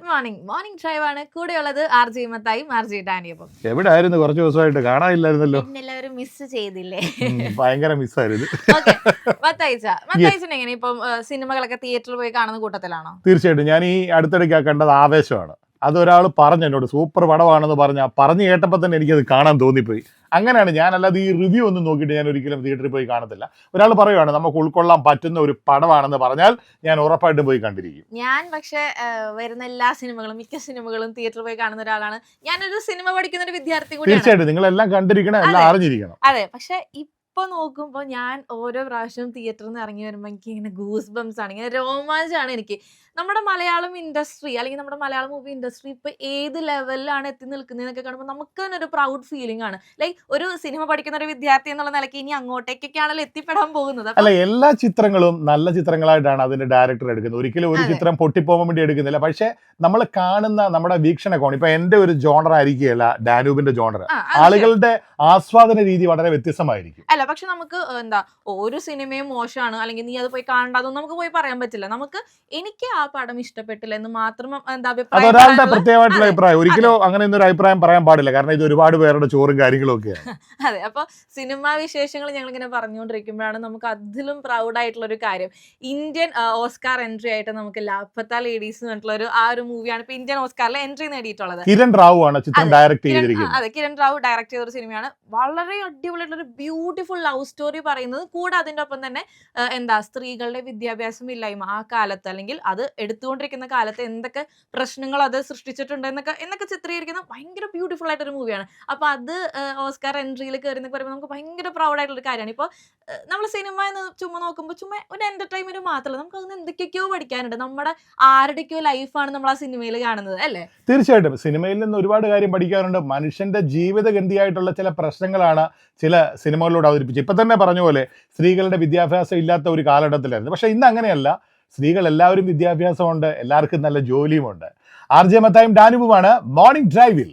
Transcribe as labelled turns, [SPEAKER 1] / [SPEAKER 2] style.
[SPEAKER 1] Good morning morning drive ആണ് കൂടെയുള്ളത് R J മത്തായും ആർ ജി ഡാനിയപ്പം.
[SPEAKER 2] എവിടെയായിരുന്നു കുറച്ച് ദിവസമായിട്ട് കാണാനില്ലായിരുന്നല്ലോ.
[SPEAKER 1] എല്ലാവരും മിസ് ചെയ്തില്ലേ?
[SPEAKER 2] ഭയങ്കര മിസ്സായിരുന്നു
[SPEAKER 1] ഓക്കെ മത്തായിച്ച. മത്തായിച്ചൻ എങ്ങനെ ഇപ്പം സിനിമകളൊക്കെ തിയേറ്ററിൽ പോയി കാണുന്ന കൂട്ടത്തിലാണോ?
[SPEAKER 2] തീർച്ചയായിട്ടും. ഞാൻ ഈ അടുത്തിടയ്ക്ക് കണ്ടത് ആവേശമാണ്. അതൊരാൾ പറഞ്ഞു എന്നോട് സൂപ്പർ പടമാണെന്ന് പറഞ്ഞ പറഞ്ഞു കേട്ടപ്പോൾ തന്നെ എനിക്കത് കാണാൻ തോന്നിപ്പോയി. അങ്ങനെയാണ് ഞാൻ അല്ലാതെ ഈ റിവ്യൂ ഒന്നും നോക്കിയിട്ട് ഞാൻ ഒരിക്കലും തിയേറ്ററിൽ പോയി കാണത്തില്ല. ഒരാൾ പറയുവാണ് നമുക്ക് ഉൾക്കൊള്ളാൻ പറ്റുന്ന ഒരു പടമാണെന്ന് പറഞ്ഞാൽ ഞാൻ ഉറപ്പായിട്ടും പോയി കണ്ടിരിക്കും.
[SPEAKER 1] ഞാൻ പക്ഷേ വരുന്ന എല്ലാ സിനിമകളും മിക്ക സിനിമകളും തിയേറ്ററിൽ പോയി കാണുന്ന ഒരാളാണ്. ഞാനൊരു സിനിമ പഠിക്കുന്ന ഒരു വിദ്യാർത്ഥി കൂടിയാണ്.
[SPEAKER 2] നിങ്ങൾ എല്ലാം കണ്ടിരിക്കണം എല്ലാം. അറിഞ്ഞിരിക്കണം.
[SPEAKER 1] അതെ പക്ഷെ ഇപ്പൊ നോക്കുമ്പോ ഞാൻ ഓരോ പ്രാവശ്യം തിയേറ്ററിൽ നിന്ന് ഇറങ്ങി വരുമ്പോ എനിക്ക് ഇങ്ങനെ ഗൂസ് ബംസ് ആണ് ഇങ്ങനെ രോമാഞ്ചാണ് എനിക്ക്. നമ്മുടെ മലയാളം ഇൻഡസ്ട്രി അല്ലെങ്കിൽ നമ്മുടെ മലയാളം മൂവി ഇൻഡസ്ട്രി ഇപ്പൊ ഏത് ലെവലിലാണ് എത്തി നിൽക്കുന്നതെന്നൊക്കെ കാണുമ്പോൾ നമുക്ക് തന്നെ ഒരു പ്രൗഡ് ഫീലിംഗ് ആണ്. ലൈക് ഒരു സിനിമ പഠിക്കുന്ന ഒരു വിദ്യാർത്ഥി എന്നുള്ള നിലയ്ക്ക് ഇനി അങ്ങോട്ടേക്കൊക്കെയാണല്ലോ എത്തിപ്പെടാൻ പോകുന്നത്.
[SPEAKER 2] അല്ല എല്ലാ ചിത്രങ്ങളും നല്ല ചിത്രങ്ങളായിട്ടാണ് അതിന്റെ ഡയറക്ടർ എടുക്കുന്നത്. ഒരിക്കലും ഒരു. ചിത്രം പൊട്ടിപ്പോകാൻ വേണ്ടി എടുക്കുന്നില്ല. പക്ഷെ നമ്മൾ കാണുന്ന നമ്മുടെ വീക്ഷണകോൺ ഇപ്പൊ എന്റെ ഒരു ജോണർ ആയിരിക്കുകയല്ല ഡാനൂബിന്റെ ജോണർ. ആളുകളുടെ ആസ്വാദന രീതി വളരെ വ്യത്യസ്തമായിരിക്കും.
[SPEAKER 1] അല്ല പക്ഷെ നമുക്ക് എന്താ ഒരു സിനിമയും മോശമാണ്. അല്ലെങ്കിൽ നീ അത് പോയി കാണണ്ടാതൊന്നും നമുക്ക് പോയി പറയാൻ പറ്റില്ല. നമുക്ക് എനിക്ക് ആ പടം ഇഷ്ടപ്പെട്ടില്ല എന്ന് മാത്രം എന്താ പറയാനുള്ള-
[SPEAKER 2] പ്രത്യേകമായിട്ടുള്ള അഭിപ്രായം. ഒരിക്കലും അങ്ങനെ ഒരു അഭിപ്രായം പറയാൻ പാടില്ല. കാരണം ഇത് ഒരുപാട് പേരുടെ ചോറും കാര്യങ്ങളും ഒക്കെയാണ്
[SPEAKER 1] അതെ അപ്പൊ സിനിമാ വിശേഷങ്ങൾ ഞങ്ങൾ ഇങ്ങനെ പറഞ്ഞുകൊണ്ടിരിക്കുമ്പോഴാണ് നമുക്ക് അതിലും പ്രൗഡ് ആയിട്ടുള്ള ഒരു കാര്യം. ഇന്ത്യൻ ഓസ്കാർ എൻട്രി ആയിട്ട് നമുക്ക് ലാപ്പത്ത ലേഡീസ് എന്ന് പറഞ്ഞിട്ടുള്ള ഒരു ആ ഒരു മൂവിയാണ് ഇപ്പൊ ഇന്ത്യൻ ഓസ്കാറിൽ എൻട്രി നേടിയിട്ടുള്ളത്.
[SPEAKER 2] കിരൺ റാവു ആണ് ചിത്രം ഡയറക്ട് ചെയ്തിരിക്കുന്നത്.
[SPEAKER 1] അതെ കിരൺ റാവു ഡയറക്ട് ചെയ്ത ഒരു സിനിമയാണ് വളരെ അടിപൊളിയായിട്ടുള്ള ഒരു ബ്യൂട്ടിഫുൾ ലവ് സ്റ്റോറി പറയുന്നത്. കൂടെ അതിന്റെ ഒപ്പം തന്നെ എന്താ സ്ത്രീകളുടെ വിദ്യാഭ്യാസം ഇല്ലായ്മ ആ കാലത്ത് അല്ലെങ്കിൽ അത് എടുത്തുകൊണ്ടിരിക്കുന്ന കാലത്ത് എന്തൊക്കെ പ്രശ്നങ്ങൾ അത് സൃഷ്ടിച്ചിട്ടുണ്ട് എന്നൊക്കെ എന്നൊക്കെ ചിത്രീകരിക്കുന്ന ഭയങ്കര ബ്യൂട്ടിഫുൾ ആയിട്ടൊരു മൂവിയാണ് അപ്പൊ അത് ഓസ്കാർ എൻട്രിയിൽ കയറി എന്നൊക്കെ പറയുമ്പോൾ നമുക്ക് ഭയങ്കര പ്രൗഡ് ആയിട്ടുള്ള ഒരു കാര്യമാണ് ഇപ്പോൾ നമ്മൾ സിനിമ എന്ന് ചുമ്മാ നോക്കുമ്പോൾ ചുമ്മാ ഒരു എന്റർടൈൻമെന്റ് മാത്രമല്ല നമുക്ക് അതിന് എന്തൊക്കെയൊക്കെയോ പഠിക്കാനുണ്ട്. നമ്മുടെ ആരുടെയൊക്കെയോ ലൈഫാണ് നമ്മൾ ആ സിനിമയിൽ കാണുന്നത് അല്ലേ?
[SPEAKER 2] തീർച്ചയായിട്ടും. സിനിമയിൽ നിന്ന് ഒരുപാട് കാര്യം പഠിക്കാറുണ്ട്. മനുഷ്യന്റെ ജീവിതഗന്ധിയായിട്ടുള്ള ചില പ്രശ്നങ്ങളാണ് ചില സിനിമകളിലൂടെ അവതരിപ്പിച്ചത്. ഇപ്പൊ തന്നെ പറഞ്ഞ പോലെ സ്ത്രീകളുടെ വിദ്യാഭ്യാസം ഇല്ലാത്ത ഒരു കാലഘട്ടത്തിലായിരുന്നു. പക്ഷെ ഇന്ന് അങ്ങനെയല്ല. സ്ത്രീകൾ എല്ലാവരും വിദ്യാഭ്യാസമുണ്ട് എല്ലാവർക്കും നല്ല ജോലിയുമുണ്ട്. ആർ ജെ മത്തായും ഡാനുവുമാണ് മോർണിംഗ് ഡ്രൈവിൽ